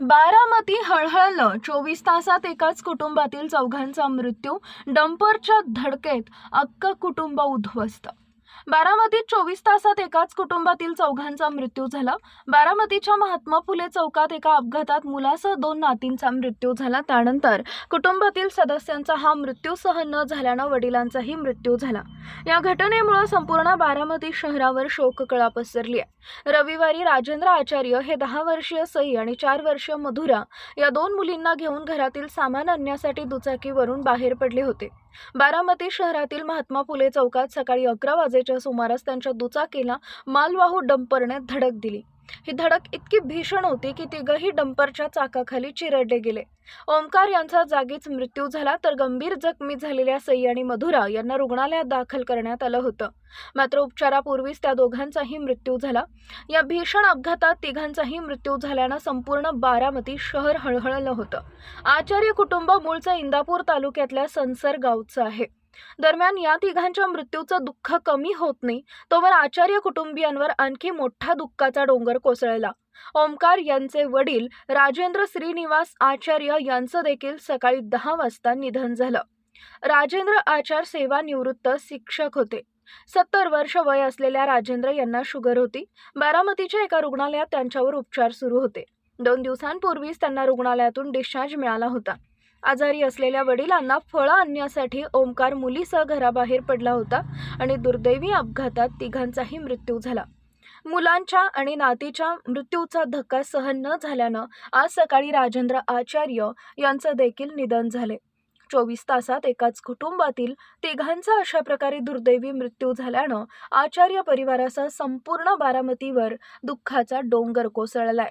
बारामती हळहळलं. चोवीस तासात एकाच कुटुंबातील चौघांचा मृत्यू डंपरच्या धडकेत अक्क कुटुंब उद्ध्वस्त बारामतीत चोवीस तासात एकाच कुटुंबातील चौघांचा मृत्यू झाला. बारामतीच्या महात्मा फुले चौकात एका अपघातात मुलासह दोन नातींचा मृत्यू झाला. त्यानंतर कुटुंबातील सदस्यांचा हा मृत्यू सहन न झाल्यानं वडिलांचाही मृत्यू झाला. या घटनेमुळे संपूर्ण बारामती शहरावर शोककळा पसरली आहे. रविवारी राजेंद्र आचार्य हे दहा वर्षीय सई आणि चार वर्षीय मधुरा या दोन मुलींना घेऊन घरातील सामान आणण्यासाठी दुचाकीवरून बाहेर पडले होते. बारामती शहरातील महात्मा फुले चौकात सकाळी अकरा वाजेच्या सुमारास त्यांच्या दुचाकीला मालवाहू डंपरने धडक दिली. ही धडक इतकी भीषण होती की तिघही डंपरच्या चाकाखाली चिरडले गेले. ओमकार यांचा जागीच मृत्यू झाला तर गंभीर जखमी झालेल्या सई आणि मधुरा यांना रुग्णालयात दाखल करण्यात आलं होतं. मात्र उपचारापूर्वीच त्या दोघांचाही मृत्यू झाला. या भीषण अपघातात तिघांचाही मृत्यू झाल्यानं संपूर्ण बारामती शहर हळहळलं होतं. आचार्य कुटुंब मूळचं इंदापूर तालुक्यातल्या संसर गावचं आहे. दरम्यान या तिघांच्या मृत्यूचं दुःख कमी होत नाही तोवर आचार्य कुटुंबियांवर आणखी मोठा दुःखाचा डोंगर कोसळला. ओमकार यांचे वडील राजेंद्र श्रीनिवास आचार्य यांचं देखील सकाळी दहा वाजता निधन झालं. राजेंद्र आचार सेवानिवृत्त शिक्षक होते. सत्तर वर्ष वय असलेल्या राजेंद्र यांना शुगर होती. बारामतीच्या एका रुग्णालयात त्यांच्यावर उपचार सुरू होते. दोन दिवसांपूर्वीच त्यांना रुग्णालयातून डिस्चार्ज मिळाला होता. आजारी असलेल्या वडिलांना फळं आणण्यासाठी ओमकार मुलीसह घराबाहेर पडला होता आणि दुर्दैवी अपघातात तिघांचाही मृत्यू झाला. मुलांच्या आणि नातीच्या मृत्यूचा धक्का सहन न झाल्यानं आज सकाळी राजेंद्र आचार्य यांचं देखील निधन झाले. चोवीस तासात एकाच कुटुंबातील तिघांचा अशा प्रकारे दुर्दैवी मृत्यू झाल्यानं आचार्य परिवारासह संपूर्ण बारामतीवर दुःखाचा डोंगर कोसळलाय.